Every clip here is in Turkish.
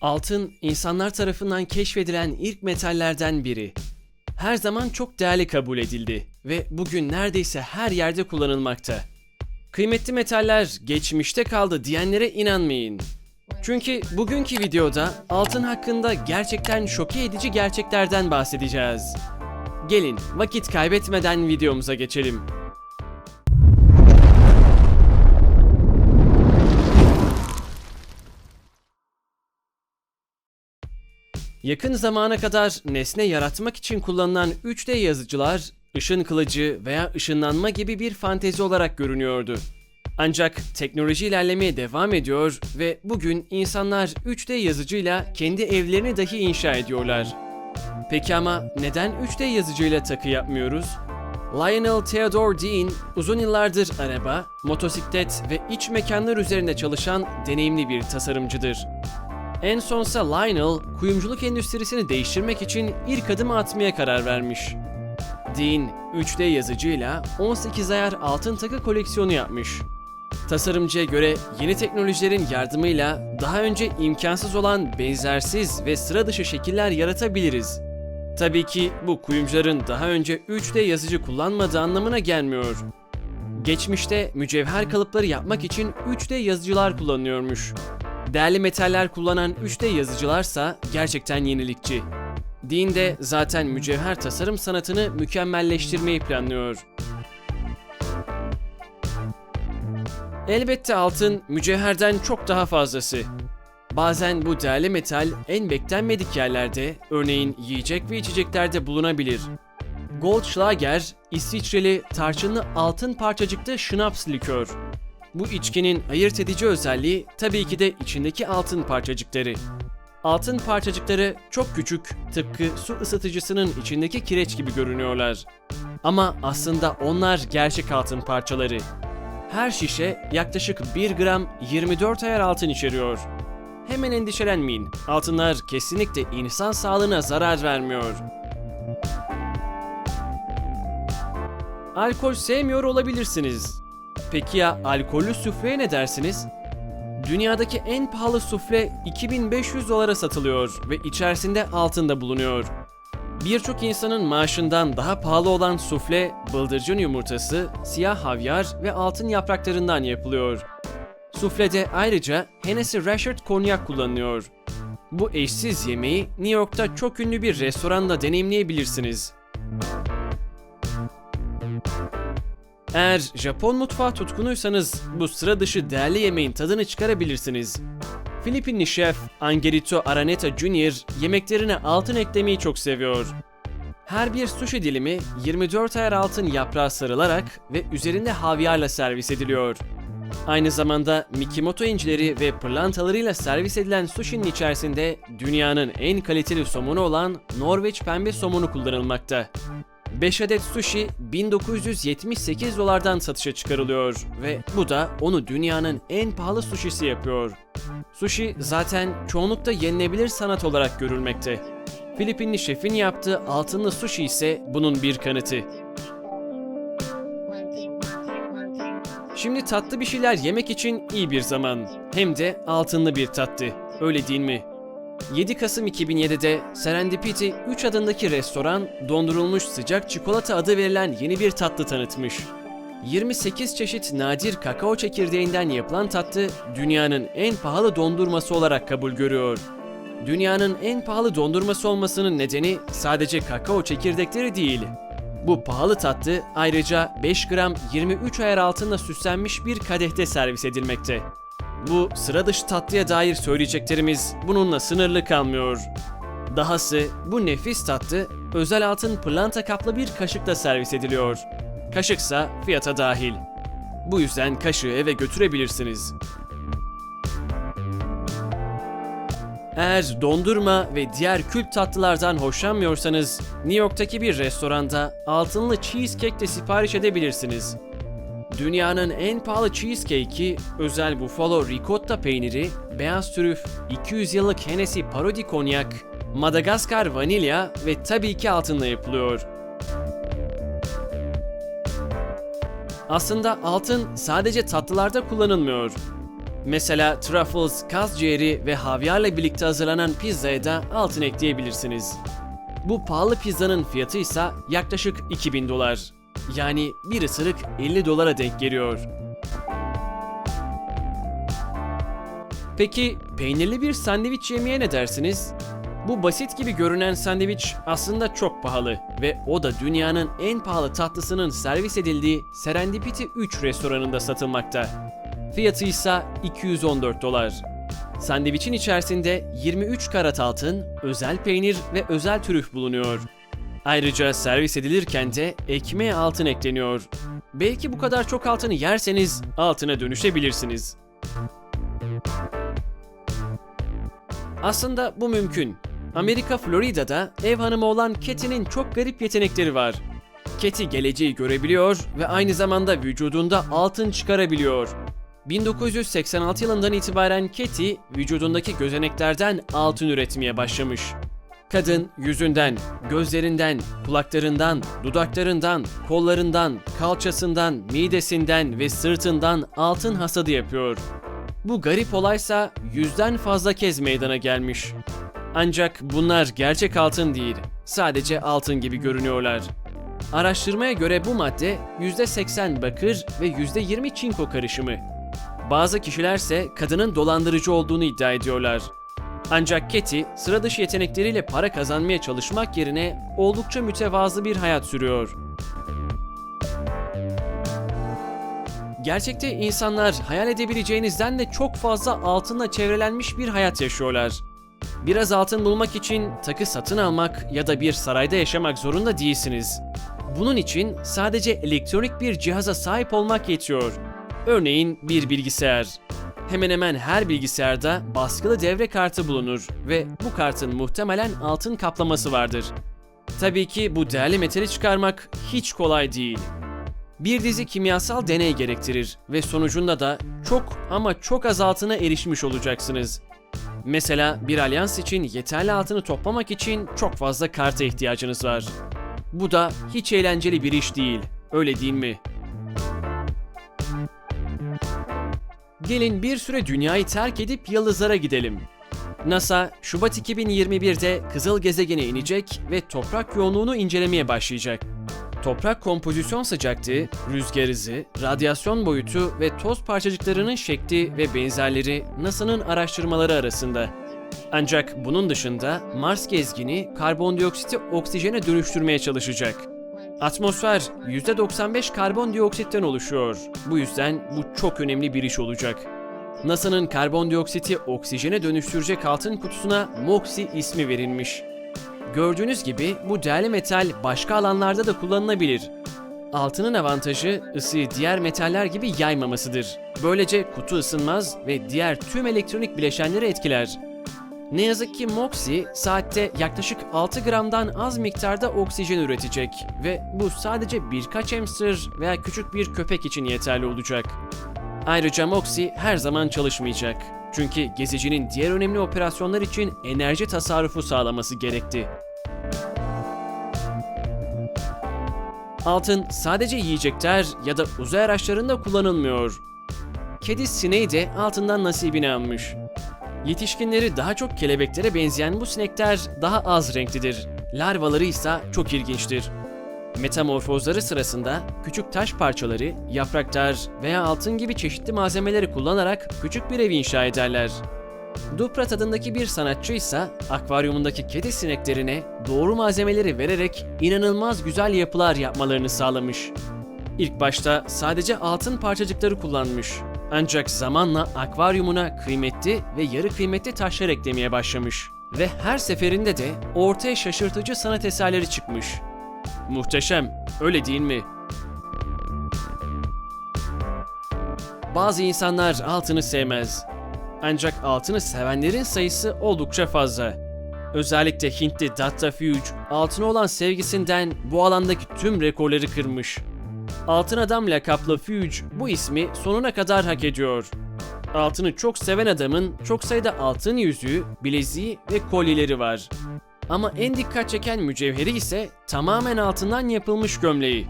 Altın, insanlar tarafından keşfedilen ilk metallerden biri. Her zaman çok değerli kabul edildi ve bugün neredeyse her yerde kullanılmakta. Kıymetli metaller geçmişte kaldı diyenlere inanmayın. Çünkü bugünkü videoda altın hakkında gerçekten şoke edici gerçeklerden bahsedeceğiz. Gelin vakit kaybetmeden videomuza geçelim. Yakın zamana kadar nesne yaratmak için kullanılan 3D yazıcılar, ışın kılıcı veya ışınlanma gibi bir fantezi olarak görünüyordu. Ancak teknoloji ilerlemeye devam ediyor ve bugün insanlar 3D yazıcıyla kendi evlerini dahi inşa ediyorlar. Peki ama neden 3D yazıcıyla takı yapmıyoruz? Lionel Theodore Dean uzun yıllardır araba, motosiklet ve iç mekanlar üzerinde çalışan deneyimli bir tasarımcıdır. En sonsa Lionel, kuyumculuk endüstrisini değiştirmek için ilk adımı atmaya karar vermiş. Dean, 3D yazıcıyla 18 ayar altın takı koleksiyonu yapmış. Tasarımcıya göre yeni teknolojilerin yardımıyla daha önce imkansız olan benzersiz ve sıra dışı şekiller yaratabiliriz. Tabii ki bu kuyumcuların daha önce 3D yazıcı kullanmadığı anlamına gelmiyor. Geçmişte mücevher kalıpları yapmak için 3D yazıcılar kullanıyormuş. Değerli metaller kullanan 3D yazıcılarsa gerçekten yenilikçi. Dean de zaten mücevher tasarım sanatını mükemmelleştirmeyi planlıyor. Elbette altın mücevherden çok daha fazlası. Bazen bu değerli metal en beklenmedik yerlerde, örneğin yiyecek ve içeceklerde bulunabilir. Goldschlager, İsviçreli tarçınlı altın parçacıklı şnaps likör. Bu içkinin ayırt edici özelliği tabii ki de içindeki altın parçacıkları. Altın parçacıkları çok küçük, tıpkı su ısıtıcısının içindeki kireç gibi görünüyorlar. Ama aslında onlar gerçek altın parçaları. Her şişe yaklaşık 1 gram 24 ayar altın içeriyor. Hemen endişelenmeyin. Altınlar kesinlikle insan sağlığına zarar vermiyor. Alkol sevmiyor olabilirsiniz. Peki ya alkollü sufleye ne dersiniz? Dünyadaki en pahalı sufle 2500 dolara satılıyor ve içerisinde altında bulunuyor. Birçok insanın maaşından daha pahalı olan sufle, bıldırcın yumurtası, siyah havyar ve altın yapraklarından yapılıyor. Suflede ayrıca Hennessy Rashard konyak kullanılıyor. Bu eşsiz yemeği New York'ta çok ünlü bir restoranda deneyimleyebilirsiniz. Eğer Japon mutfağı tutkunuysanız bu sıra dışı değerli yemeğin tadını çıkarabilirsiniz. Filipinli şef Angelito Araneta Jr. yemeklerine altın eklemeyi çok seviyor. Her bir sushi dilimi 24 ayar altın yaprağı sarılarak ve üzerinde havyarla servis ediliyor. Aynı zamanda Mikimoto incileri ve pırlantalarıyla servis edilen sushi'nin içerisinde dünyanın en kaliteli somunu olan Norveç pembe somunu kullanılmakta. 5 adet sushi 1978 dolardan satışa çıkarılıyor ve bu da onu dünyanın en pahalı sushisi yapıyor. Sushi zaten çoğunlukta yenilebilir sanat olarak görülmekte. Filipinli şefin yaptığı altınlı sushi ise bunun bir kanıtı. Şimdi tatlı bir şeyler yemek için iyi bir zaman. Hem de altınlı bir tatlı. Öyle değil mi? 7 Kasım 2007'de Serendipity 3 adındaki restoran dondurulmuş sıcak çikolata adı verilen yeni bir tatlı tanıtmış. 28 çeşit nadir kakao çekirdeğinden yapılan tatlı dünyanın en pahalı dondurması olarak kabul görüyor. Dünyanın en pahalı dondurması olmasının nedeni sadece kakao çekirdekleri değil. Bu pahalı tatlı ayrıca 5 gram 23 ayar altınla süslenmiş bir kadehte servis edilmekte. Bu sıra dışı tatlıya dair söyleyeceklerimiz bununla sınırlı kalmıyor. Dahası bu nefis tatlı özel altın pırlanta kaplı bir kaşıkla servis ediliyor. Kaşıksa fiyata dahil. Bu yüzden kaşığı eve götürebilirsiniz. Eğer dondurma ve diğer kült tatlılardan hoşlanmıyorsanız New York'taki bir restoranda altınlı cheesecake de sipariş edebilirsiniz. Dünyanın en pahalı cheesecake'i özel Buffalo ricotta peyniri, beyaz trüf, 200 yıllık Hennessy parodi konyak, Madagaskar vanilya ve tabii ki altınla yapılıyor. Aslında altın sadece tatlılarda kullanılmıyor. Mesela truffles, kaz ciğeri ve havyarla birlikte hazırlanan pizzaya da altın ekleyebilirsiniz. Bu pahalı pizzanın fiyatı ise yaklaşık 2000 dolar. Yani bir ısırık 50 dolara denk geliyor. Peki peynirli bir sandviç yemeye ne dersiniz? Bu basit gibi görünen sandviç aslında çok pahalı ve o da dünyanın en pahalı tatlısının servis edildiği Serendipity 3 restoranında satılmakta. Fiyatı ise 214 dolar. Sandviçin içerisinde 23 karat altın, özel peynir ve özel trüf bulunuyor. Ayrıca servis edilirken de ekmeğe altın ekleniyor. Belki bu kadar çok altını yerseniz altına dönüşebilirsiniz. Aslında bu mümkün. Amerika Florida'da ev hanımı olan Katy'nin çok garip yetenekleri var. Katy geleceği görebiliyor ve aynı zamanda vücudunda altın çıkarabiliyor. 1986 yılından itibaren Katy vücudundaki gözeneklerden altın üretmeye başlamış. Kadın yüzünden, gözlerinden, kulaklarından, dudaklarından, kollarından, kalçasından, midesinden ve sırtından altın hasadı yapıyor. Bu garip olaysa yüzden fazla kez meydana gelmiş. Ancak bunlar gerçek altın değil, sadece altın gibi görünüyorlar. Araştırmaya göre bu madde %80 bakır ve %20 çinko karışımı. Bazı kişilerse kadının dolandırıcı olduğunu iddia ediyorlar. Ancak Katy sıra dışı yetenekleriyle para kazanmaya çalışmak yerine oldukça mütevazı bir hayat sürüyor. Gerçekte insanlar hayal edebileceğinizden de çok fazla altınla çevrelenmiş bir hayat yaşıyorlar. Biraz altın bulmak için takı satın almak ya da bir sarayda yaşamak zorunda değilsiniz. Bunun için sadece elektronik bir cihaza sahip olmak yetiyor. Örneğin bir bilgisayar. Hemen hemen her bilgisayarda baskılı devre kartı bulunur ve bu kartın muhtemelen altın kaplaması vardır. Tabii ki bu değerli metali çıkarmak hiç kolay değil. Bir dizi kimyasal deney gerektirir ve sonucunda da çok ama çok az altına erişmiş olacaksınız. Mesela bir alyans için yeterli altını toplamak için çok fazla karta ihtiyacınız var. Bu da hiç eğlenceli bir iş değil, öyle değil mi? Gelin bir süre dünyayı terk edip yıldızlara gidelim. NASA, Şubat 2021'de Kızıl Gezegen'e inecek ve toprak yoğunluğunu incelemeye başlayacak. Toprak kompozisyon sıcaklığı, rüzgar hızı, radyasyon boyutu ve toz parçacıklarının şekli ve benzerleri NASA'nın araştırmaları arasında. Ancak bunun dışında Mars gezgini karbondioksiti oksijene dönüştürmeye çalışacak. Atmosfer %95 karbondioksitten oluşuyor. Bu yüzden bu çok önemli bir iş olacak. NASA'nın karbondioksiti oksijene dönüştürecek altın kutusuna MOXIE ismi verilmiş. Gördüğünüz gibi bu değerli metal başka alanlarda da kullanılabilir. Altının avantajı ısıyı diğer metaller gibi yaymamasıdır. Böylece kutu ısınmaz ve diğer tüm elektronik bileşenleri etkiler. Ne yazık ki MOXIE saatte yaklaşık 6 gramdan az miktarda oksijen üretecek ve bu sadece birkaç hamster veya küçük bir köpek için yeterli olacak. Ayrıca MOXIE her zaman çalışmayacak. Çünkü gezicinin diğer önemli operasyonlar için enerji tasarrufu sağlaması gerekti. Altın sadece yiyecekler ya da uzay araçlarında kullanılmıyor. Kedi sineği de altından nasibini almış. Yetişkinleri daha çok kelebeklere benzeyen bu sinekler daha az renklidir. Larvaları ise çok ilginçtir. Metamorfozları sırasında küçük taş parçaları, yapraklar veya altın gibi çeşitli malzemeleri kullanarak küçük bir ev inşa ederler. Duprat adındaki bir sanatçı ise akvaryumundaki kedi sineklerine doğru malzemeleri vererek inanılmaz güzel yapılar yapmalarını sağlamış. İlk başta sadece altın parçacıkları kullanmış. Ancak zamanla akvaryumuna kıymetli ve yarı kıymetli taşlar eklemeye başlamış. Ve her seferinde de ortaya şaşırtıcı sanat eserleri çıkmış. Muhteşem, öyle değil mi? Bazı insanlar altını sevmez. Ancak altını sevenlerin sayısı oldukça fazla. Özellikle Hintli Datta Fuge, altına olan sevgisinden bu alandaki tüm rekorları kırmış. Altın Adam lakaplı Fuge bu ismi sonuna kadar hak ediyor. Altını çok seven adamın çok sayıda altın yüzüğü, bileziği ve kolyeleri var. Ama en dikkat çeken mücevheri ise tamamen altından yapılmış gömleği.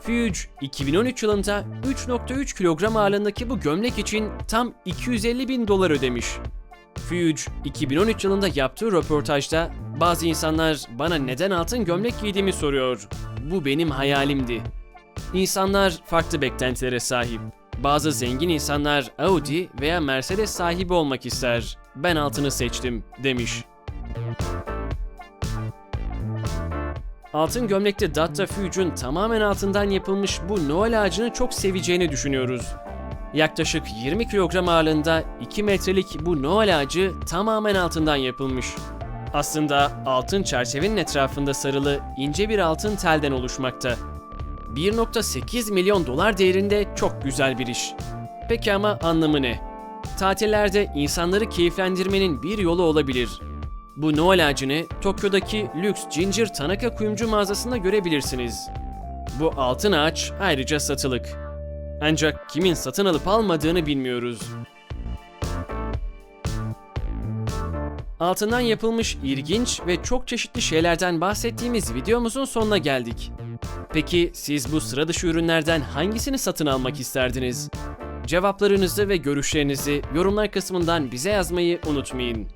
Fuge 2013 yılında 3.3 kilogram ağırlığındaki bu gömlek için tam 250 bin dolar ödemiş. Fuge 2013 yılında yaptığı röportajda bazı insanlar bana neden altın gömlek giydiğimi soruyor. Bu benim hayalimdi. İnsanlar farklı beklentilere sahip. Bazı zengin insanlar Audi veya Mercedes sahibi olmak ister. Ben altını seçtim demiş. Altın gömlekte Datta Fuge'un tamamen altından yapılmış bu Noel ağacını çok seveceğini düşünüyoruz. Yaklaşık 20 kilogram ağırlığında 2 metrelik bu Noel ağacı tamamen altından yapılmış. Aslında altın çerçevenin etrafında sarılı ince bir altın telden oluşmakta. 1.8 milyon dolar değerinde çok güzel bir iş. Peki ama anlamı ne? Tatillerde insanları keyiflendirmenin bir yolu olabilir. Bu Noel ağacını Tokyo'daki lüks Ginger Tanaka kuyumcu mağazasında görebilirsiniz. Bu altın ağaç ayrıca satılık. Ancak kimin satın alıp almadığını bilmiyoruz. Altından yapılmış ilginç ve çok çeşitli şeylerden bahsettiğimiz videomuzun sonuna geldik. Peki siz bu sıra dışı ürünlerden hangisini satın almak isterdiniz? Cevaplarınızı ve görüşlerinizi yorumlar kısmından bize yazmayı unutmayın.